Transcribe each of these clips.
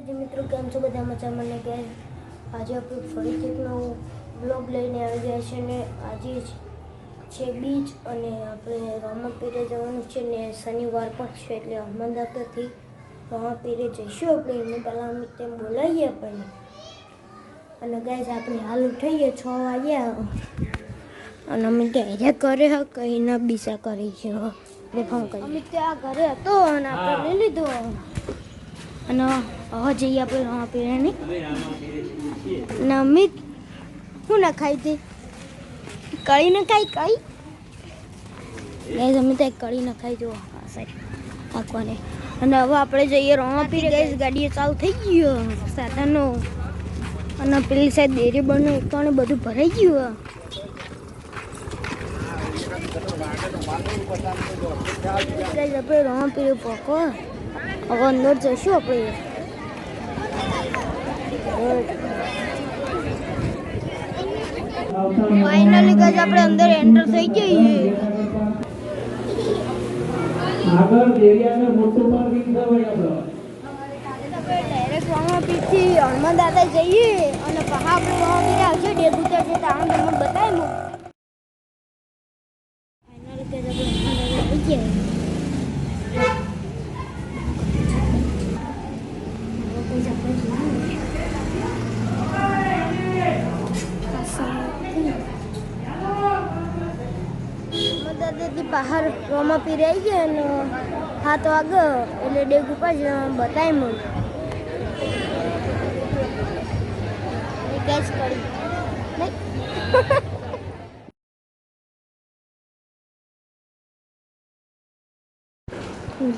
માતાજી મિત્રો કેમ છો બધા? મજામાં? ને કે આજે આપણે ફરીથી એક નવો બ્લોગ લઈને આવી ગયા છે ને આજે જ છે બીચ અને આપણે રામાપીરે જવાનું છે ને શનિવાર પણ છે એટલે અહમદાબાદથી રામાપીરે જઈશું આપણે. એને પહેલાં અમે તેમ બોલાવીએ આપણને. અને ગાય આપણે હાલ ઉઠાઈએ છ વાગ્યા. અને અમે ત્યાં કરે હ કઈ ના બીજા કરી છે. આપણે ફોન કરી અમે ત્યાં ઘરે હતો અને આપણે લઈ લીધો. અને હવે જઈએ આપણે પીણાની. ને અમિત શું નખાય તે? કળી નખાય કઈ ગેસ અમે તો કળી નખાય જો હા, સાહેબ આખવાને અને હવે આપણે જઈએ રામાપીરે ગેસ ગાડીએ ચાલુ થઈ ગયો સાધનો અને પેલી સાઈડ ડેરી બને એકને બધું ભરાઈ ગયું આપણે રામાપીરે પકો હવે અંદર જઈશું આપણે ફાઇનલી ગાઈસ આપણે અંદર એન્ટર થઈ જઈએ આગળ દેરિયાને મોટું પાર્કિંગ ભાઈ આપણો. ડાયરેક્ટ રામાપીરથી હનુમાન દાદા જઈએ અને પહા આપણે રામાપીર આવશે ડેગ ઉતર છે તો આમ તમને બતાવી ફાઇનલી ગાઈસ આપણે હનુમાન દાદા આવી ગયા હવે ગાઈસ આપણે જઈએ. મદદથી બહાર રોમા આવી ગયા અને હાથ વાગ એટલે ડેગ ઉપર જ બતાવી મને કેચ કરી.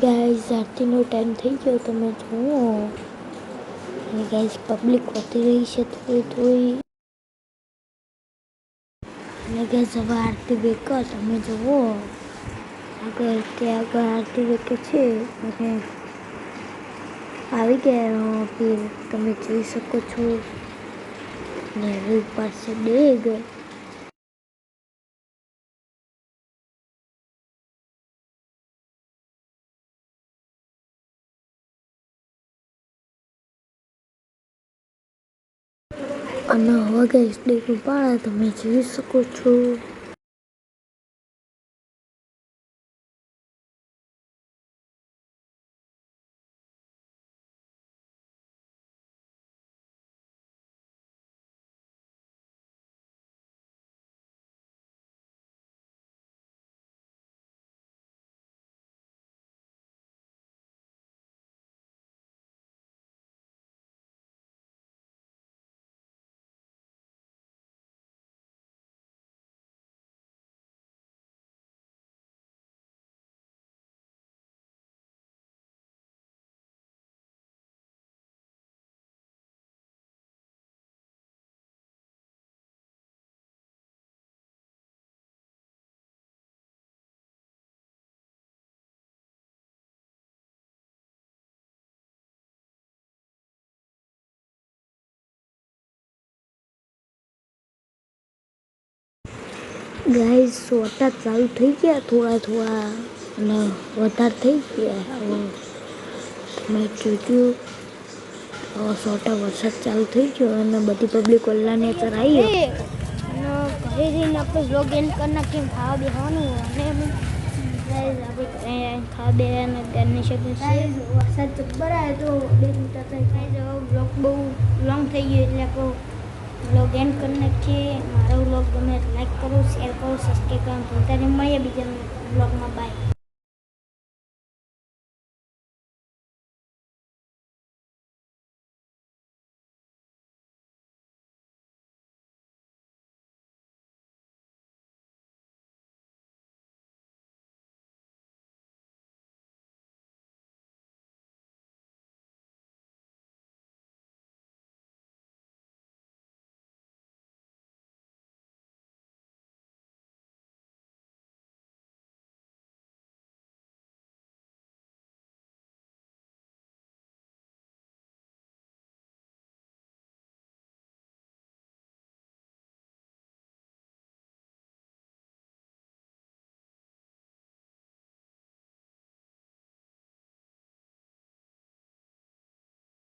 ગાઈઝ આરતીનો ટાઈમ થઈ ગયો, તમે જુઓ. અને ગાઈઝ પબ્લિક વધી રહી છે થોડી થોડી. અને ગાઈઝ હવે આરતી બેકર તમે જુઓ. આગળ ત્યાં આગળ આરતી બેકર છે અને આવી ગયા પીર તમે જોઈ શકો છો. ને હવે ઉપર છે ડેગ અને હવે ગેસ ડેગ ઉપાડા. તમે જોઈ શકો છો. ગાઈઝ સોટા ચાલુ થઈ ગયા થોડા થોડા અને વધારે થઈ ગયા. હવે તમે જોજો હવે સોટા વરસાદ ચાલુ થઈ ગયો અને બધી પબ્લિક ઓલ્લાને અત્યારે આવી અને ઘરે જઈને આપણે બ્લોગ એન્ડ કરી નાખીએ ખાવા બેસવાનું અને આપણે ઘરે ખાવા બે અને નહીં શકે વરસાદ આવે તો બે મિનિટ થાય. બ્લોગ બહુ લોંગ થઈ ગયો એટલે આપણે બ્લોગ એન્ડ કરી નાખીએ. બ્લોગ ગમે લાઈક કરો શેર કરો સબસ્ક્રાઈબ કરો. ભૂલતા નહીં મળીએ બીજા બ્લોગમાં બાય